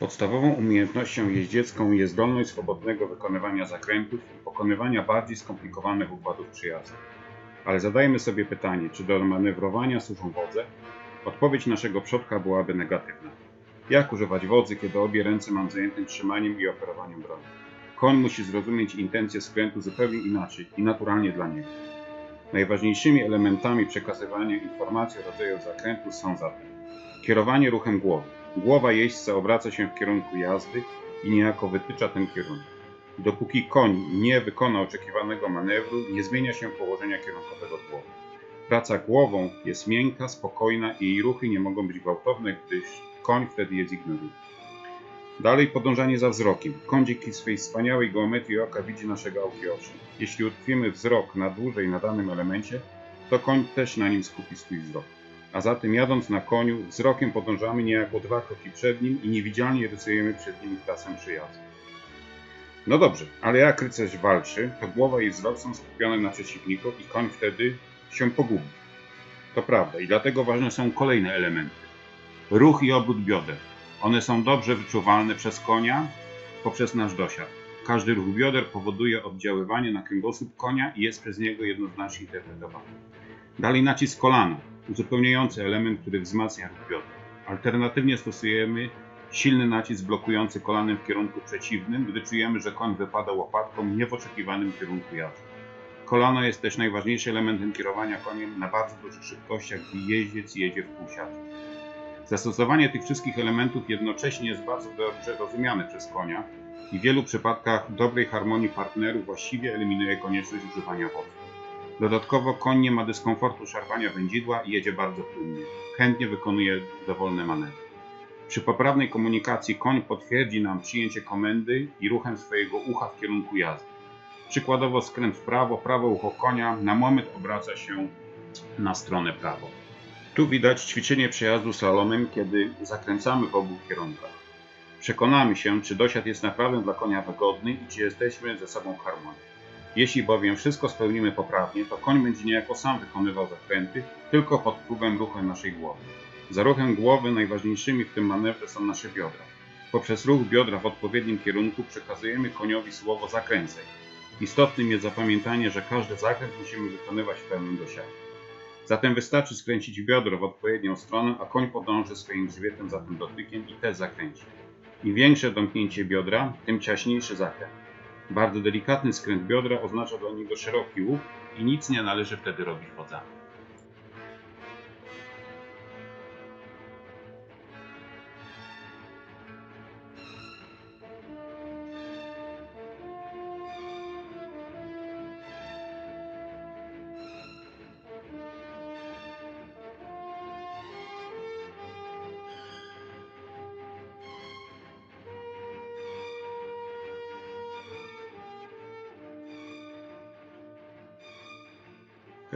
Podstawową umiejętnością jeździecką jest zdolność swobodnego wykonywania zakrętów i pokonywania bardziej skomplikowanych układów przyjazdu. Ale zadajmy sobie pytanie, czy do manewrowania służą wodze? Odpowiedź naszego przodka byłaby negatywna. Jak używać wodzy, kiedy obie ręce mam zajętym trzymaniem i operowaniem broni? Koń musi zrozumieć intencje skrętu zupełnie inaczej i naturalnie dla niego. Najważniejszymi elementami przekazywania informacji o rodzaju zakrętu są zatem kierowanie ruchem głowy. Głowa jeźdźca obraca się w kierunku jazdy i niejako wytycza ten kierunek. Dopóki koń nie wykona oczekiwanego manewru, nie zmienia się położenia kierunkowego głowy. Praca głową jest miękka, spokojna i jej ruchy nie mogą być gwałtowne, gdyż koń wtedy je zignoruje. Dalej podążanie za wzrokiem. Koń dzięki swej wspaniałej geometrii oka widzi naszego aukioszy. Jeśli utkwimy wzrok na dłużej na danym elemencie, to koń też na nim skupi swój wzrok. A zatem jadąc na koniu, wzrokiem podążamy niejako dwa kroki przed nim i niewidzialnie rysujemy przed nim trasę przyjazdu. No dobrze, ale jak rycerz walczy, to głowa i wzrok są skupione na przeciwniku i koń wtedy się pogubi. To prawda i dlatego ważne są kolejne elementy. Ruch i obrót bioder. One są dobrze wyczuwalne przez konia poprzez nasz dosiad. Każdy ruch bioder powoduje oddziaływanie na kręgosłup konia i jest przez niego jednoznacznie interpretowany. Dalej nacisk kolana, uzupełniający element, który wzmacnia ruch bioder. Alternatywnie stosujemy silny nacisk blokujący kolanem w kierunku przeciwnym, gdy czujemy, że koń wypada łopatką nie w oczekiwanym kierunku jazdy. Kolano jest też najważniejszym elementem kierowania koniem na bardzo dużych szybkościach, gdy jeździec jedzie w półsiadzie. Zastosowanie tych wszystkich elementów jednocześnie jest bardzo dobrze rozumiane przez konia i w wielu przypadkach dobrej harmonii partnerów właściwie eliminuje konieczność używania wody. Dodatkowo koń nie ma dyskomfortu szarpania wędzidła i jedzie bardzo płynnie. Chętnie wykonuje dowolne manewry. Przy poprawnej komunikacji koń potwierdzi nam przyjęcie komendy i ruchem swojego ucha w kierunku jazdy. Przykładowo skręt w prawo, prawe ucho konia na moment obraca się na stronę prawo. Tu widać ćwiczenie przejazdu slalomem, kiedy zakręcamy w obu kierunkach. Przekonamy się, czy dosiad jest naprawdę dla konia wygodny i czy jesteśmy ze sobą harmonii. Jeśli bowiem wszystko spełnimy poprawnie, to koń będzie niejako sam wykonywał zakręty tylko pod wpływem ruchu naszej głowy. Za ruchem głowy najważniejszymi w tym manewrze są nasze biodra. Poprzez ruch biodra w odpowiednim kierunku przekazujemy koniowi słowo zakręcaj. Istotnym jest zapamiętanie, że każdy zakręt musimy wykonywać w pełnym dosiadzie. Zatem wystarczy skręcić biodro w odpowiednią stronę, a koń podąży swoim grzbietem za tym dotykiem i też zakręci. Im większe domknięcie biodra, tym ciaśniejszy zakręt. Bardzo delikatny skręt biodra oznacza dla niego szeroki łuk i nic nie należy wtedy robić wodzami.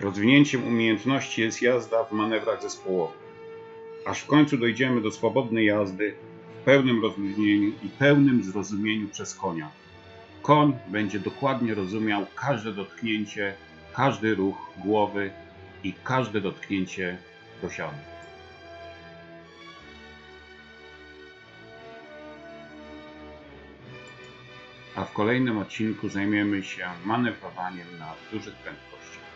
Rozwinięciem umiejętności jest jazda w manewrach zespołowych. Aż w końcu dojdziemy do swobodnej jazdy w pełnym rozluźnieniu i pełnym zrozumieniu przez konia. Koń będzie dokładnie rozumiał każde dotknięcie, każdy ruch głowy i każde dotknięcie dosiadu. A w kolejnym odcinku zajmiemy się manewrowaniem na dużych prędkościach.